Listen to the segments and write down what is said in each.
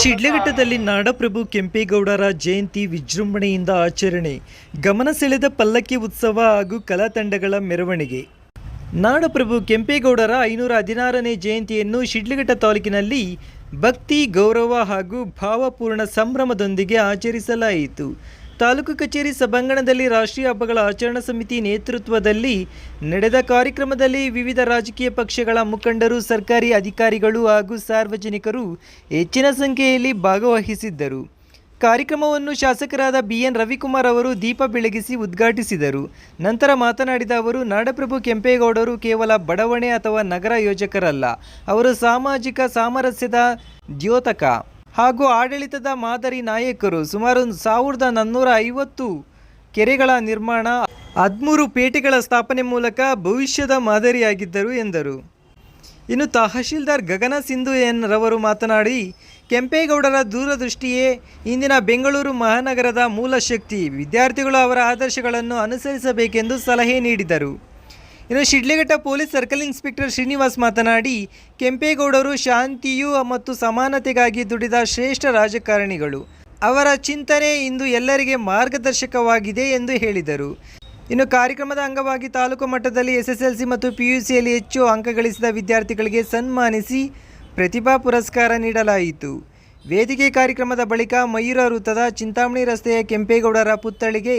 ಶಿಡ್ಲಘಟ್ಟದಲ್ಲಿ ನಾಡಪ್ರಭು ಕೆಂಪೇಗೌಡರ ಜಯಂತಿ ವಿಜೃಂಭಣೆಯಿಂದ ಆಚರಣೆ. ಗಮನ ಸೆಳೆದ ಪಲ್ಲಕ್ಕಿ ಉತ್ಸವ ಹಾಗೂ ಕಲಾ ತಂಡಗಳ ಮೆರವಣಿಗೆ. ನಾಡಪ್ರಭು ಕೆಂಪೇಗೌಡರ ಐನೂರ ಹದಿನಾರನೇ ಜಯಂತಿಯನ್ನು ಶಿಡ್ಲಘಟ್ಟ ತಾಲೂಕಿನಲ್ಲಿ ಭಕ್ತಿ, ಗೌರವ ಹಾಗೂ ಭಾವಪೂರ್ಣ ಸಂಭ್ರಮದೊಂದಿಗೆ ಆಚರಿಸಲಾಯಿತು. ತಾಲೂಕು ಕಚೇರಿ ಸಭಾಂಗಣದಲ್ಲಿ ರಾಷ್ಟ್ರೀಯ ಹಬ್ಬಗಳ ಆಚರಣಾ ಸಮಿತಿ ನೇತೃತ್ವದಲ್ಲಿ ನಡೆದ ಕಾರ್ಯಕ್ರಮದಲ್ಲಿ ವಿವಿಧ ರಾಜಕೀಯ ಪಕ್ಷಗಳ ಮುಖಂಡರು, ಸರ್ಕಾರಿ ಅಧಿಕಾರಿಗಳು ಹಾಗೂ ಸಾರ್ವಜನಿಕರು ಹೆಚ್ಚಿನ ಸಂಖ್ಯೆಯಲ್ಲಿ ಭಾಗವಹಿಸಿದ್ದರು. ಕಾರ್ಯಕ್ರಮವನ್ನು ಶಾಸಕರಾದ ಬಿಎನ್ ರವಿಕುಮಾರ್ ಅವರು ದೀಪ ಬೆಳಗಿಸಿ ಉದ್ಘಾಟಿಸಿದರು. ನಂತರ ಮಾತನಾಡಿದ ಅವರು, ನಾಡಪ್ರಭು ಕೆಂಪೇಗೌಡರು ಕೇವಲ ಬಡವಣೆ ಅಥವಾ ನಗರ ಯೋಜಕರಲ್ಲ, ಅವರು ಸಾಮಾಜಿಕ ಸಾಮರಸ್ಯದ ದ್ಯೋತಕ. ಹಾಗೂ ಆಡಳಿತದ ಮಾದರಿ ನಾಯಕರು ಸುಮಾರು ಸಾವಿರದ ನಾನ್ನೂರ ಐವತ್ತು ಕೆರೆಗಳ ನಿರ್ಮಾಣ, ಹದಿಮೂರು ಪೇಟೆಗಳ ಸ್ಥಾಪನೆ ಮೂಲಕ ಭವಿಷ್ಯದ ಮಾದರಿಯಾಗಿದ್ದರು ಎಂದರು. ಇನ್ನು ತಹಶೀಲ್ದಾರ್ ಗಗನ ಸಿಂಧು ಎನ್ ರವರು ಮಾತನಾಡಿ, ಕೆಂಪೇಗೌಡರ ದೂರದೃಷ್ಟಿಯೇ ಇಂದಿನ ಬೆಂಗಳೂರು ಮಹಾನಗರದ ಮೂಲ ಶಕ್ತಿ. ವಿದ್ಯಾರ್ಥಿಗಳು ಅವರ ಆದರ್ಶಗಳನ್ನು ಅನುಸರಿಸಬೇಕೆಂದು ಸಲಹೆ ನೀಡಿದರು. ಇನ್ನು Shidlaghatta police circle inspector Srinivas ಮಾತನಾಡಿ, ಕೆಂಪೇಗೌಡರು ಶಾಂತಿಯು ಮತ್ತು ಸಮಾನತೆಗಾಗಿ ದುಡಿದ ಶ್ರೇಷ್ಠ ರಾಜಕಾರಣಿಗಳು. ಅವರ ಚಿಂತನೆ ಇಂದು ಎಲ್ಲರಿಗೆ ಮಾರ್ಗದರ್ಶಕವಾಗಿದೆ ಎಂದು ಹೇಳಿದರು. ಇನ್ನು ಕಾರ್ಯಕ್ರಮದ ಅಂಗವಾಗಿ ತಾಲೂಕು ಮಟ್ಟದಲ್ಲಿ ಎಸ್ಎಸ್ಎಲ್ಸಿ ಮತ್ತು ಪಿಯುಸಿಯಲ್ಲಿ ಹೆಚ್ಚು ಅಂಕ ಗಳಿಸಿದ ವಿದ್ಯಾರ್ಥಿಗಳಿಗೆ ಸನ್ಮಾನಿಸಿ ಪ್ರತಿಭಾ ಪುರಸ್ಕಾರ ನೀಡಲಾಯಿತು. ವೇದಿಕೆ ಕಾರ್ಯಕ್ರಮದ ಬಳಿಕ ಮಯೂರ ವೃತ್ತದ ಚಿಂತಾಮಣಿ ರಸ್ತೆಯ ಕೆಂಪೇಗೌಡರ ಪುತ್ಥಳಿಗೆ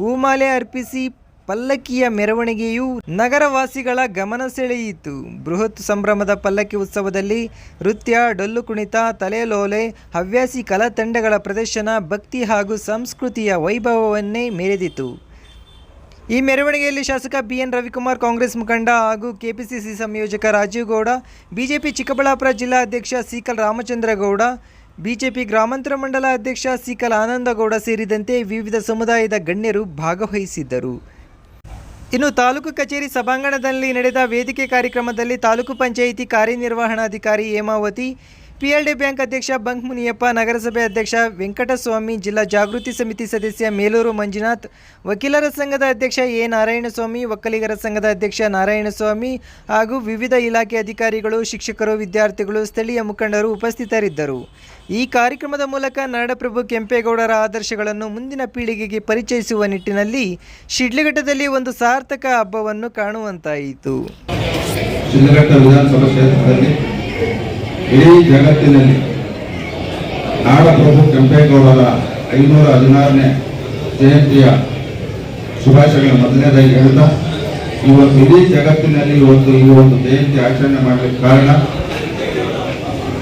ಹೂಮಾಲೆ ಅರ್ಪಿಸಿ ಪಲ್ಲಕ್ಕಿಯ ಮೆರವಣಿಗೆಯು ನಗರವಾಸಿಗಳ ಗಮನ ಸೆಳೆಯಿತು. ಬೃಹತ್ ಸಂಭ್ರಮದ ಪಲ್ಲಕ್ಕಿ ಉತ್ಸವದಲ್ಲಿ ನೃತ್ಯ ಡೊಳ್ಳು ಕುಣಿತ ತಲೆಲೋಲೆ ಹವ್ಯಾಸಿ ಕಲಾ ತಂಡಗಳ ಪ್ರದರ್ಶನ, ಭಕ್ತಿ ಹಾಗೂ ಸಂಸ್ಕೃತಿಯ ವೈಭವವನ್ನೇ ಮೆರೆದಿತು. ಈ ಮೆರವಣಿಗೆಯಲ್ಲಿ ಶಾಸಕ ಬಿಎನ್ ರವಿಕುಮಾರ್ ಕಾಂಗ್ರೆಸ್ ಮುಖಂಡ ಹಾಗೂ ಕೆಪಿಸಿಸಿ ಸಂಯೋಜಕ ರಾಜೀವ್ ಗೌಡ, ಬಿಜೆಪಿ ಚಿಕ್ಕಬಳ್ಳಾಪುರ ಜಿಲ್ಲಾ ಅಧ್ಯಕ್ಷ ಸಿಕಲ್ ರಾಮಚಂದ್ರಗೌಡ, ಬಿಜೆಪಿ ಗ್ರಾಮಾಂತರ ಮಂಡಲ ಅಧ್ಯಕ್ಷ ಸಿಕಲ್ ಆನಂದಗೌಡ ಸೇರಿದಂತೆ ವಿವಿಧ ಸಮುದಾಯದ ಗಣ್ಯರು ಭಾಗವಹಿಸಿದ್ದರು. ಇನ್ನು ತಾಲೂಕು ಕಚೇರಿ ಸಭಾಂಗಣದಲ್ಲಿ ನಡೆದ ವೇದಿಕೆ ಕಾರ್ಯಕ್ರಮದಲ್ಲಿ ತಾಲೂಕು ಪಂಚಾಯಿತಿ ಕಾರ್ಯನಿರ್ವಹಣಾಧಿಕಾರಿ ಹೇಮಾವತಿ ಪಿಎಲ್ಡಿ ಬ್ಯಾಂಕ್ ಅಧ್ಯಕ್ಷ ಬಂಕ್ ಮುನಿಯಪ್ಪ, ನಗರಸಭೆ ಅಧ್ಯಕ್ಷ ವೆಂಕಟಸ್ವಾಮಿ, ಜಿಲ್ಲಾ ಜಾಗೃತಿ ಸಮಿತಿ ಸದಸ್ಯ ಮೇಲೂರು ಮಂಜುನಾಥ್, ವಕೀಲರ ಸಂಘದ ಅಧ್ಯಕ್ಷ ಎ ನಾರಾಯಣಸ್ವಾಮಿ, ಒಕ್ಕಲಿಗರ ಸಂಘದ ಅಧ್ಯಕ್ಷ ನಾರಾಯಣಸ್ವಾಮಿ ಹಾಗೂ ವಿವಿಧ ಇಲಾಖೆ ಅಧಿಕಾರಿಗಳು, ಶಿಕ್ಷಕರು, ವಿದ್ಯಾರ್ಥಿಗಳು, ಸ್ಥಳೀಯ ಮುಖಂಡರು ಉಪಸ್ಥಿತರಿದ್ದರು. ಈ ಕಾರ್ಯಕ್ರಮದ ಮೂಲಕ ನಾಡಪ್ರಭು ಕೆಂಪೇಗೌಡರ ಆದರ್ಶಗಳನ್ನು ಮುಂದಿನ ಪೀಳಿಗೆಗೆ ಪರಿಚಯಿಸುವ ನಿಟ್ಟಿನಲ್ಲಿ ಶಿಡ್ಲಘಟ್ಟದಲ್ಲಿ ಒಂದು ಸಾರ್ಥಕ ಹಬ್ಬವನ್ನು ಕಾಣುವಂತಾಯಿತು. ಇಡೀ ಜಗತ್ತಿನಲ್ಲಿ ನಾಡಪ್ರಭು ಕೆಂಪೇಗೌಡರ ಐನೂರ ಹದಿನಾರನೇ ಜಯಂತಿಯ ಶುಭಾಶಯಗಳ ಮೊದಲನೇದಾಗಿ ಹೇಳ್ತಾ, ಇವತ್ತು ಇಡೀ ಜಗತ್ತಿನಲ್ಲಿ ಇವತ್ತು ಈ ಒಂದು ಜಯಂತಿ ಆಚರಣೆ ಮಾಡಲಿಕ್ಕೆ ಕಾರಣ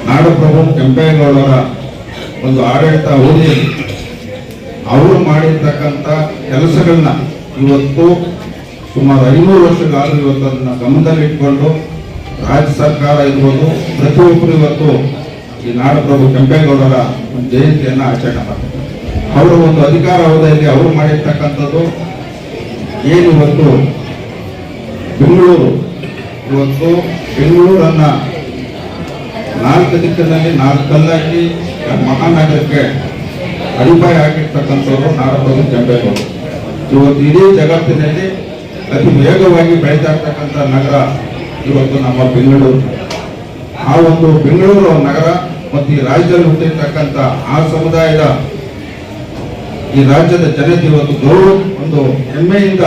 ನಾಡಪ್ರಭು ಕೆಂಪೇಗೌಡರ ಒಂದು ಆಡಳಿತ ಅವಧಿಯಲ್ಲಿ ಅವರು ಮಾಡಿರ್ತಕ್ಕಂಥ ಕೆಲಸಗಳನ್ನ ಇವತ್ತು ಸುಮಾರು ಐನೂರು ವರ್ಷಗಳಾದರೂ ಇವತ್ತು ಅದನ್ನು ಗಮನದಲ್ಲಿಟ್ಕೊಂಡು ರಾಜ್ಯ ಸರ್ಕಾರ ಇರ್ಬೋದು, ಪ್ರತಿಯೊಬ್ಬರು ಇವತ್ತು ಈ ನಾಡಪ್ರಭು ಕೆಂಪೇಗೌಡರ ಒಂದು ಜಯಂತಿಯನ್ನು ಆಚರಣೆ ಮಾಡ್ತಾರೆ. ಅವರ ಒಂದು ಅಧಿಕಾರ ಅವಧಿಯಲ್ಲಿ ಅವರು ಮಾಡಿರ್ತಕ್ಕಂಥದ್ದು ಏನು ಇವತ್ತು ಬೆಂಗಳೂರು? ಇವತ್ತು ಬೆಂಗಳೂರನ್ನ ನಾಲ್ಕು ದಿಕ್ಕಿನಲ್ಲಿ ನಾಲ್ಕು ಕಲ್ಲಾಗಿ ಮಹಾನಗರಕ್ಕೆ ಅಡಿಪಾಯ ಆಗಿರ್ತಕ್ಕಂಥವರು ನಾಡಪ್ರಭು ಕೆಂಪೇಗೌಡರು ಇವತ್ತು ಇಡೀ ಜಗತ್ತಿನಲ್ಲಿ ಅತಿ ವೇಗವಾಗಿ ಬೆಳೀತಾ ಇರ್ತಕ್ಕಂಥ ನಗರ ಇವತ್ತು ನಮ್ಮ ಬೆಂಗಳೂರು ಆ ಒಂದು ಬೆಂಗಳೂರು ನಗರ ಮತ್ತು ಈ ರಾಜ್ಯದಲ್ಲಿ ಹುಟ್ಟಿರ್ತಕ್ಕಂಥ ಆ ಸಮುದಾಯದ ಈ ರಾಜ್ಯದ ಜನತೆ ಇವತ್ತು ಗೌರವ, ಒಂದು ಹೆಮ್ಮೆಯಿಂದ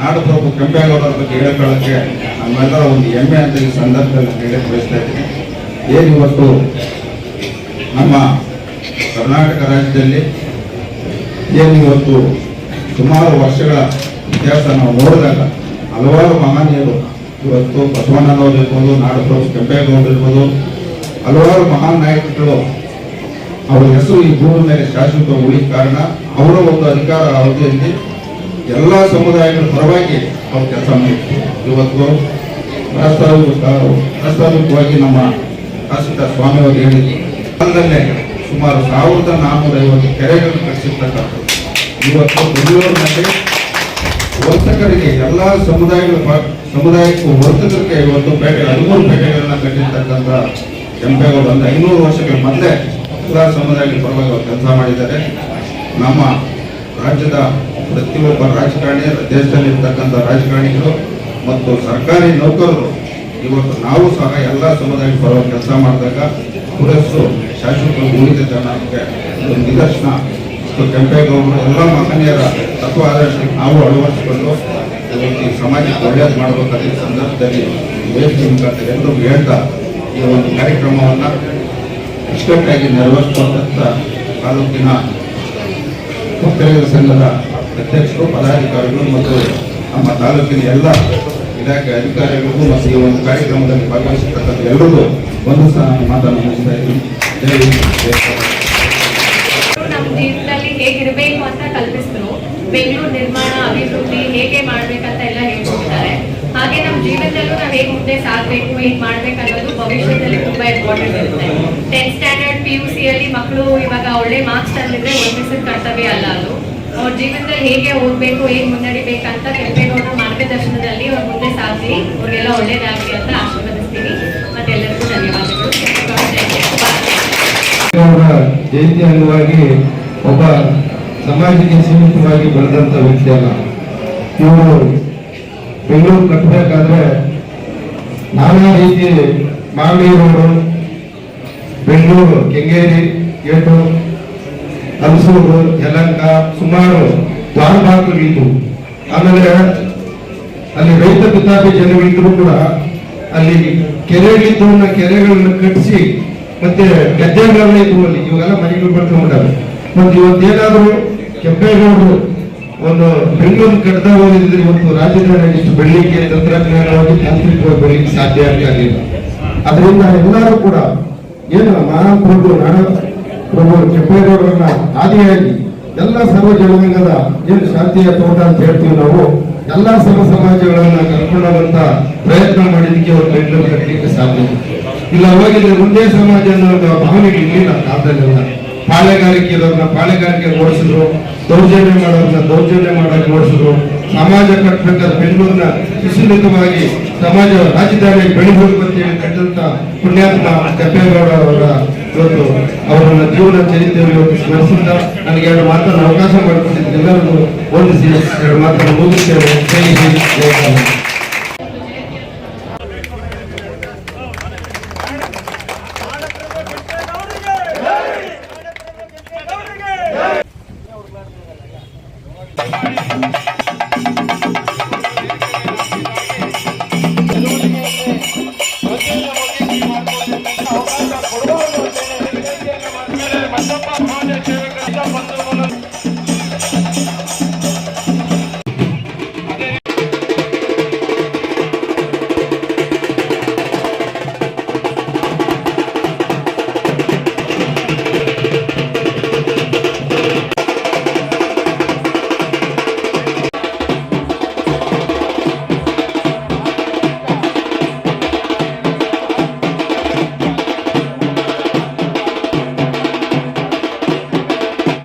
ನಾಡಪ್ರಭು ಕೆಂಪೇಗೌಡರ ಬಗ್ಗೆ ಹೇಳ್ಕೊಳ್ಳೋಕ್ಕೆ ನಮ್ಮೆಲ್ಲರ ಒಂದು ಹೆಮ್ಮೆ ಅಂತ ಈ ಸಂದರ್ಭದಲ್ಲಿ ಹೇಳಕ್ಕೆ ಬಯಸ್ತಾ ಇದ್ದೀನಿ ಏನಿವತ್ತು ನಮ್ಮ ಕರ್ನಾಟಕ ರಾಜ್ಯದಲ್ಲಿ ಏನಿವತ್ತು ಸುಮಾರು ವರ್ಷಗಳ ಇತಿಹಾಸ ನಾವು ನೋಡಿದಾಗ ಹಲವಾರು ಮಹನೀಯರು ಇವತ್ತು ಬಸವಣ್ಣನವ್ರು ಇರ್ಬೋದು, ನಾಡಪ್ರಭು ಕೆಂಪೇಗೌಡರು ಇರ್ಬೋದು, ಹಲವಾರು ಮಹಾನ್ ನಾಯಕರುಗಳು ಅವರ ಹೆಸರು ಈ ಭೂಮಿ ಮೇಲೆ ಶಾಶ್ವತ ಉಳಿದ ಕಾರಣ ಅವರ ಒಂದು ಅಧಿಕಾರ ಅವಧಿಯಲ್ಲಿ ಎಲ್ಲ ಸಮುದಾಯಗಳ ಪರವಾಗಿ ಅವರು ಕೆಲಸ ಮಾಡಿದ್ರು ಇವತ್ತು ಪ್ರಾಸ್ತಾವಿಕ ಪ್ರಾಸ್ತಾವಿಕವಾಗಿ ನಮ್ಮ ತಹಸೀಲ್ದಾರ್ ಸ್ವಾಮಿಯವರು ಹೇಳಿದ್ರು ಕಾಲದಲ್ಲೇ ಸುಮಾರು ಸಾವಿರದ ನಾನ್ನೂರ ಐವತ್ತು ಕೆರೆಗಳನ್ನು ಕಟ್ಟಿಸಿರ್ತಕ್ಕಂಥದ್ದು ಇವತ್ತು ಬೆಂಗಳೂರಿನಲ್ಲಿ ವರ್ತಕರಿಗೆ ಎಲ್ಲ ಸಮುದಾಯಗಳ ಸಮುದಾಯಕ್ಕೂ ವರ್ತಕರಿಗೆ ಇವತ್ತು ಪೇಟೆ ಹದಿಮೂರು ಪೇಟೆಗಳನ್ನ ಕಟ್ಟಿರ್ತಕ್ಕಂಥ ಕೆಂಪೇಗೌಡ ಒಂದು ಐನೂರು ವರ್ಷಗಳ ಮೊದಲೇ ಎಲ್ಲ ಸಮುದಾಯಗಳ ಪರವಾಗಿ ಅವರು ಕೆಲಸ ಮಾಡಿದ್ದಾರೆ. ನಮ್ಮ ರಾಜ್ಯದ ಪ್ರತಿಯೊಬ್ಬ ರಾಜಕಾರಣಿ, ದೇಶದಲ್ಲಿರ್ತಕ್ಕಂಥ ರಾಜಕಾರಣಿಗಳು ಮತ್ತು ಸರ್ಕಾರಿ ನೌಕರರು ಇವತ್ತು ನಾವು ಸಹ ಎಲ್ಲ ಸಮುದಾಯದ ಪರವಾಗಿ ಕೆಲಸ ಮಾಡಿದಾಗ ಪುರಸ್ಸು ಶಾಶ್ವತ ಉಳಿದ ಜನಕ್ಕೆ ಒಂದು ನಿದರ್ಶನ. ಮತ್ತು ಕೆಂಪೇಗೌಡರು ಎಲ್ಲ ಮಹನೀಯರ ತತ್ವ ಆದರ್ಶಕ್ಕೆ ನಾವು ಅಳವಡಿಸಿಕೊಂಡು ಈ ಸಮಾಜಕ್ಕೆ ಒಳ್ಳೆಯದು ಮಾಡಬೇಕಾದ ಸಂದರ್ಭದಲ್ಲಿ ವೇದಿಕೆ ಮುಖಾಂತರ ಎಲ್ಲರೂ ಹೇಳ್ತಾ ಈ ಒಂದು ಕಾರ್ಯಕ್ರಮವನ್ನು ಇಷ್ಟಕ್ಕಾಗಿ ನೆರವೇರಿಸುವಂತ ತಾಲೂಕಿನ ಒಕ್ಕಲಿಗರ ಸಂಘದ ಅಧ್ಯಕ್ಷರು, ಪದಾಧಿಕಾರಿಗಳು ಮತ್ತು ನಮ್ಮ ತಾಲೂಕಿನ ಎಲ್ಲ ಇಲಾಖೆ ಅಧಿಕಾರಿಗಳಿಗೂ ಮತ್ತು ಈ ಒಂದು ಕಾರ್ಯಕ್ರಮದಲ್ಲಿ ಭಾಗವಹಿಸಿರ್ತಕ್ಕಂಥ ಎಲ್ಲರಿಗೂ ಒಂದು ಸಹ ಮಾತನ್ನು ಮುಗಿಸ್ತಾ ಇದ್ದೀನಿ ಜೈ ಹಿಂದ್, ಜೈ ಕರ್ನಾಟಕ. ನಮ್ಮ ಹೇಗಿರಬೇಕು ಅಂತ ಕಲ್ಪಿಸಿದ್ರು. ಬೆಂಗಳೂರು ನಿರ್ಮಾಣ, ಅಭಿವೃದ್ಧಿ ಹೇಗೆ ಮಾಡ್ಬೇಕಂತ ಎಲ್ಲ ಹೇಳ್ಕೊಟ್ಟಿದ್ದಾರೆ. ಹಾಗೆ ನಮ್ಮ ಜೀವನದಲ್ಲೂ ನಾವು ಹೇಗೆ ಮುಂದೆ ಸಾಗಬೇಕು, ಹೇಗ್ ಮಾಡ್ಬೇಕು ಅನ್ನೋದು ಭವಿಷ್ಯದಲ್ಲಿ ತುಂಬಾ ಇಂಪಾರ್ಟೆಂಟ್ ಇರುತ್ತೆ. Tenth standard P U C ಅಲ್ಲಿ ಮಕ್ಕಳು ಇವಾಗ ಒಳ್ಳೆ ಮಾರ್ಕ್ಸ್ ತಂದಿದ್ರೆ ಓದಿಸಿದ ಕರ್ತವ್ಯ ಅಲ್ಲ ಅದು. ಅವ್ರ ಜೀವನದಲ್ಲಿ ಹೇಗೆ ಓದ್ಬೇಕು, ಹೇಗೆ ಮುನ್ನಡಿಬೇಕಂತ ಕೆಂಪೇಗೌಡರ ಮಾರ್ಗದರ್ಶನದಲ್ಲಿ ಅವ್ರ ಮುಂದೆ ಸಾಗಿ ಅವ್ರಿಗೆಲ್ಲ ಒಳ್ಳೇದಾಗಲಿ ಅಂತ ಆಶೀರ್ವದಿಸ್ತೀನಿ. ಮತ್ತೆಲ್ಲರಿಗೂ ಧನ್ಯವಾದಗಳು. ಜಯಂತಿ ಅಂಗವಾಗಿ ಒಬ್ಬ ಸಮಾಜಕ್ಕೆ ಸೀಮಿತವಾಗಿ ಬರೆದಂತ ವ್ಯಕ್ತಿ ಅಲ್ಲ. ಇವರು ಬೆಂಗಳೂರು ಕಟ್ಟಬೇಕಾದ್ರೆ ನಾನಾ ರೀತಿ ಮಾಗಡಿ ರೋಡು ಬೆಂಗಳೂರು, ಕೆಂಗೇರಿ ಗೇಟು ಹಲಸೂರು, ಯಲಂಕ, ಸುಮಾರು ದ್ವಾರಬಾಗಿಲಿದ್ದು ಆಮೇಲೆ ಅಲ್ಲಿ ರೈತ ಪಿತಾಪಿ ಜನಗಳಿದ್ರು ಕೂಡ ಅಲ್ಲಿ ಕೆರೆಗಳಿದ್ದು ಕೆರೆಗಳನ್ನ ಕಟ್ಟಿಸಿ ಮತ್ತೆ ಗದ್ದೆಗಳನ್ನ ಇದ್ವು ಅಲ್ಲಿ ಇವಾಗೆಲ್ಲ ಮನೆಗಳು ಬರ್ಕೊಂಡ್ಬಿಟ್ಟಾವೆ ಮತ್ತೆ ಇವತ್ತೇನಾದ್ರು ಕೆಂಪೇಗೌಡರು ಒಂದು ಬೆಂಗಳೂರು ಕಟ್ಟದ ಹೋಗಿದ್ರೆ ಇವತ್ತು ರಾಜಧಾನಿ ಇಷ್ಟು ಬೆಳಿಗ್ಗೆ ತಂತ್ರಜ್ಞಾನವಾಗಿ ತಾಂತ್ರಿಕವಾಗಿ ಬೆಳಿಗ್ಗೆ ಸಾಧ್ಯ ಆಗಲಿಲ್ಲ ಅದರಿಂದ ಎಲ್ಲರೂ ಕೂಡ ಏನು ಮಹಾಪ್ರಭು ನಾಡ ಪ್ರಭು ಕೆಂಪೇಗೌಡರನ್ನ ಆದಿಯಾಗಿ ಎಲ್ಲ ಸರ್ವ ಜನಾಂಗದ ಏನು ಶಾಂತಿಯ ತೋಟ ಅಂತ ಹೇಳ್ತೀವಿ ನಾವು, ಎಲ್ಲ ಸರ್ವ ಸಮಾಜಗಳನ್ನ ಕರ್ಕೊಂಡೋಗಂತ ಪ್ರಯತ್ನ ಮಾಡಿದಕ್ಕೆ ಅವರು ಬೆಂಗಳೂರು ಕಟ್ಟಲಿಕ್ಕೆ ಸಾಧ್ಯ ಇಲ್ಲ. ಹೋಗಿದ್ರೆ ಒಂದೇ ಸಮಾಜ ಅನ್ನೋ ಭಾವನೆಗೆ ಇರಲಿಲ್ಲ ಕಾಲದಲ್ಲೆಲ್ಲ. ಪಾಳೆಗಾರಿಕೆ ಪಾಳೆಗಾರಿಕೆ ಓಡಿಸಿದ್ರು, ದೌರ್ಜನ್ಯ ಮಾಡೋದನ್ನ ದೌರ್ಜನ್ಯ ಮಾಡೋಕೆ ಓಡಿಸಿದ್ರು. ಸಮಾಜ ಕಟ್ಟಬೇಕಾದ ಬೆಂಗಳೂರಿನ ಸುಸಲಿತವಾಗಿ ಸಮಾಜ ರಾಜಧಾನಿ ಬೆಳಿಬೇಕು ಅಂತ ಹೇಳಿ ಕಟ್ಟಂತ ಪುಣ್ಯಾತ್ಮ ಕಪ್ಪೇಗೌಡ ಅವರ ಇವತ್ತು ಅವರನ್ನ ಜೀವನ ಚರಿತ್ರೆಯಲ್ಲಿ ಇವತ್ತು ಸ್ಮರಿಸಿದ್ದ. ನನಗೆ ಎರಡು ಮಾತನ್ನು ಅವಕಾಶ ಮಾಡಿಕೊಟ್ಟಿದ್ದು ಎಲ್ಲರಿಗೂ ವಂದಿಸಿ, ಎರಡು ಮಾತನ್ನು ಮುಗಿಸ್ತೇವೆ